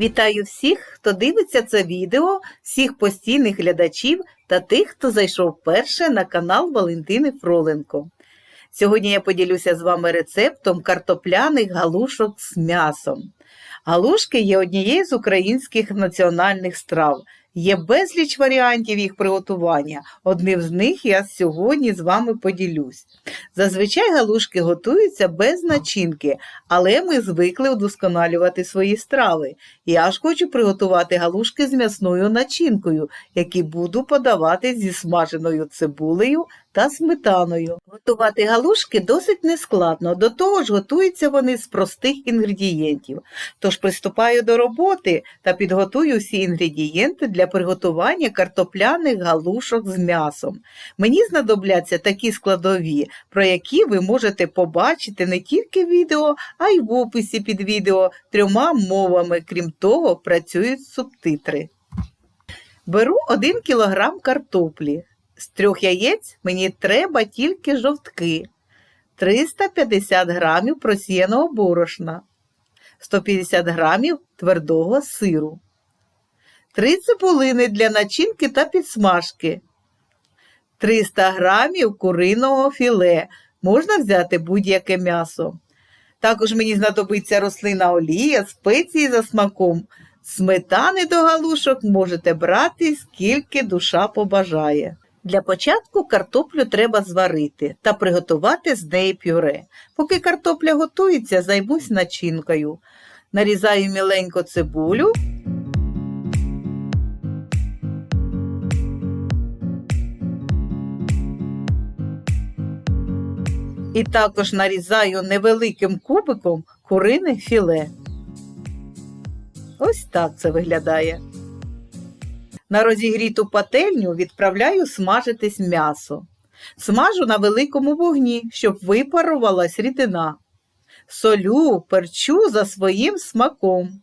Вітаю всіх, хто дивиться це відео, всіх постійних глядачів та тих, хто зайшов вперше на канал Валентини Фроленко. Сьогодні я поділюся з вами рецептом картопляних галушок з м'ясом. Галушки є однією з українських національних страв. Є безліч варіантів їх приготування. Одним з них я сьогодні з вами поділюсь. Зазвичай галушки готуються без начинки, але ми звикли удосконалювати свої страви. Я ж хочу приготувати галушки з м'ясною начинкою, які буду подавати зі смаженою цибулею та сметаною. Готувати галушки досить нескладно, до того ж готуються вони з простих інгредієнтів. Тож приступаю до роботи та підготую всі інгредієнти для приготування картопляних галушок з м'ясом. Мені знадобляться такі складові, про які ви можете побачити не тільки в відео, а й в описі під відео трьома мовами. Крім того, працюють субтитри. Беру 1 кг картоплі. З трьох яєць мені треба тільки жовтки, 350 грамів просіяного борошна, 150 грамів твердого сиру, 3 цибулини для начинки та підсмажки, 300 грамів куриного філе. Можна взяти будь-яке м'ясо. Також мені знадобиться рослина олія, спеції за смаком. Сметани до галушок можете брати, скільки душа побажає. Для початку картоплю треба зварити та приготувати з неї пюре. Поки картопля готується, займусь начинкою. Нарізаю міленько цибулю. І також нарізаю невеликим кубиком курине філе. Ось так це виглядає. На розігріту пательню відправляю смажитись м'ясо. Смажу на великому вогні, щоб випарувалась рідина. Солю, перчу за своїм смаком.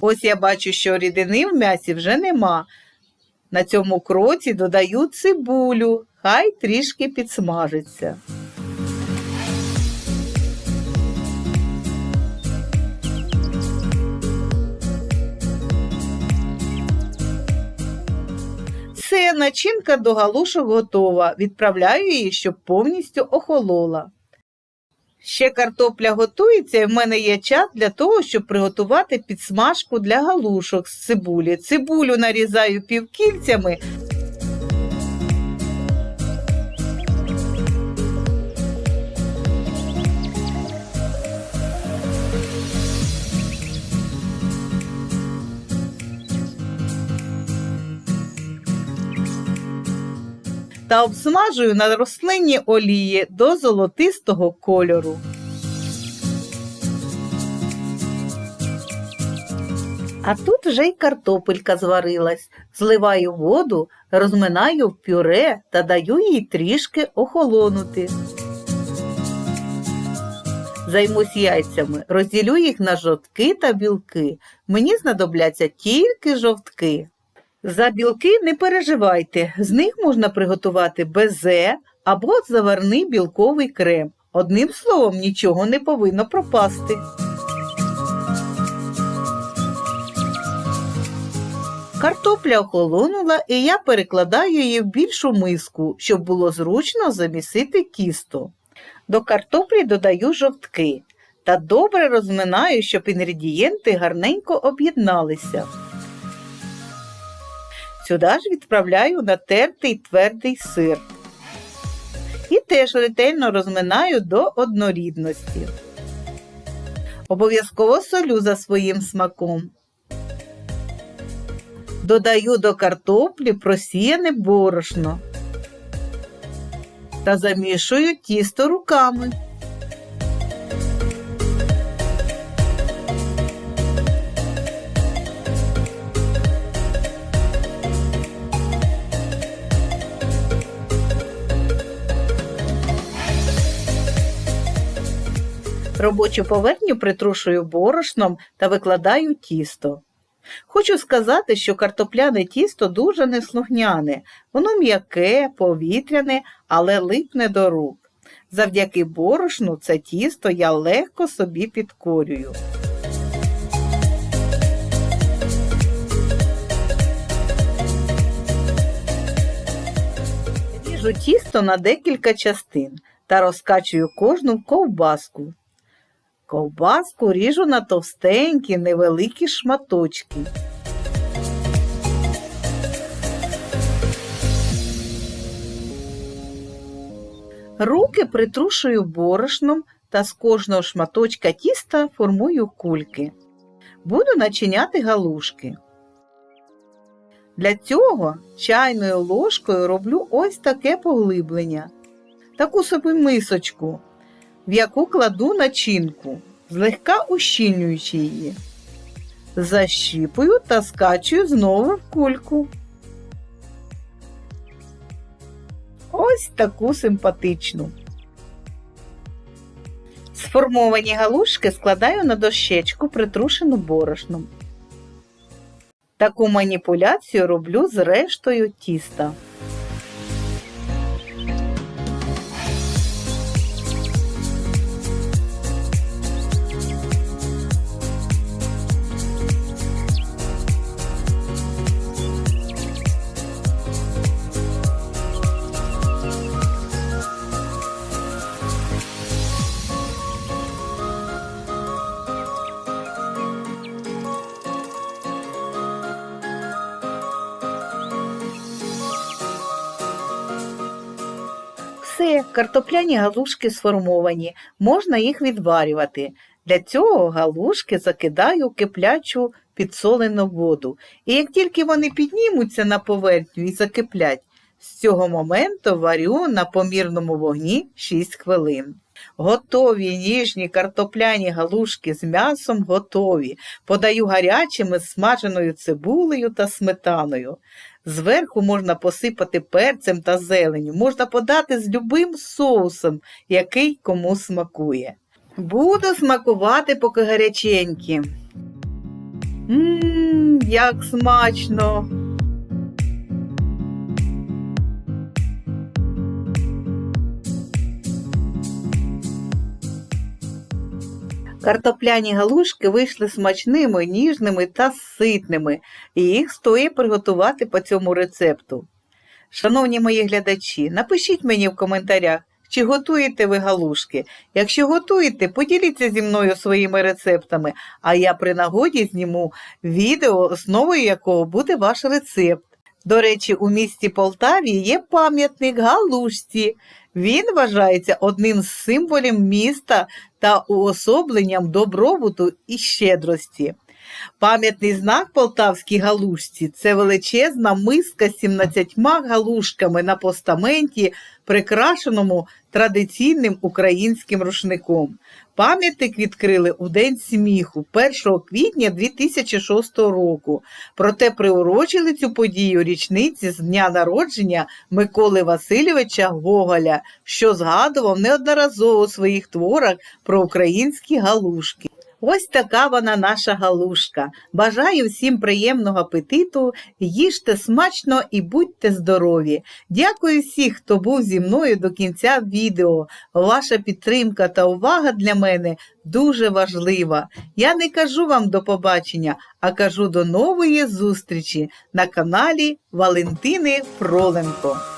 Ось я бачу, що рідини в м'ясі вже нема. На цьому кроці додаю цибулю, хай трішки підсмажиться. Все, начинка до галушок готова. Відправляю її, щоб повністю охолола. Ще картопля готується, і в мене є час для того, щоб приготувати підсмажку для галушок з цибулі. Цибулю нарізаю півкільцями. Та обсмажую на рослинній олії до золотистого кольору. А тут вже й картопелька зварилась. Зливаю воду, розминаю в пюре та даю їй трішки охолонути. Займусь яйцями, розділю їх на жовтки та білки. Мені знадобляться тільки жовтки. За білки не переживайте, з них можна приготувати безе або заварний білковий крем. Одним словом, нічого не повинно пропасти. Картопля охолонула і я перекладаю її в більшу миску, щоб було зручно замісити тісто. До картоплі додаю жовтки та добре розминаю, щоб інгредієнти гарненько об'єдналися. Сюди ж відправляю натертий твердий сир. І теж ретельно розминаю до однорідності. Обов'язково солю за своїм смаком. Додаю до картоплі просіяне борошно та замішую тісто руками. Робочу поверхню притрушую борошном та викладаю тісто. Хочу сказати, що картопляне тісто дуже неслухняне, воно м'яке, повітряне, але липне до рук. Завдяки борошну це тісто я легко собі підкорюю. Ріжу тісто на декілька частин та розкачую кожну ковбаску. Ковбаску ріжу на товстенькі невеликі шматочки. Руки притрушую борошном та з кожного шматочка тіста формую кульки. Буду начиняти галушки. Для цього чайною ложкою роблю ось таке поглиблення, таку собі мисочку, в яку кладу начинку, злегка ущільнюючи її. Защіпую та скачую знову в кульку. Ось таку симпатичну. Сформовані галушки складаю на дощечку, притрушену борошном. Таку маніпуляцію роблю з рештою тіста. Все, картопляні галушки сформовані, можна їх відварювати. Для цього галушки закидаю в киплячу підсолену воду. І як тільки вони піднімуться на поверхню і закиплять, з цього моменту варю на помірному вогні 6 хвилин. Готові ніжні картопляні галушки з м'ясом готові. Подаю гарячими з смаженою цибулею та сметаною. Зверху можна посипати перцем та зеленю, можна подати з любим соусом, який кому смакує. Буду смакувати, поки гаряченькі. Ммм, як смачно! Картопляні галушки вийшли смачними, ніжними та ситними, і їх стоїть приготувати по цьому рецепту. Шановні мої глядачі, напишіть мені в коментарях, чи готуєте ви галушки. Якщо готуєте, поділіться зі мною своїми рецептами, а я при нагоді зніму відео, основою якого буде ваш рецепт. До речі, у місті Полтаві є пам'ятник галушці. Він вважається одним з символів міста та уособленням добробуту і щедрості. Пам'ятний знак полтавській галушці це величезна миска з 17 галушками на постаменті, прикрашеному традиційним українським рушником. Пам'ятник відкрили у День сміху 1 квітня 2006 року. Проте приурочили цю подію річниці з дня народження Миколи Васильовича Гоголя, що згадував неодноразово у своїх творах про українські галушки. Ось така вона наша галушка. Бажаю всім приємного апетиту, їжте смачно і будьте здорові. Дякую всіх, хто був зі мною до кінця відео. Ваша підтримка та увага для мене дуже важлива. Я не кажу вам до побачення, а кажу до нової зустрічі на каналі Валентини Фроленко.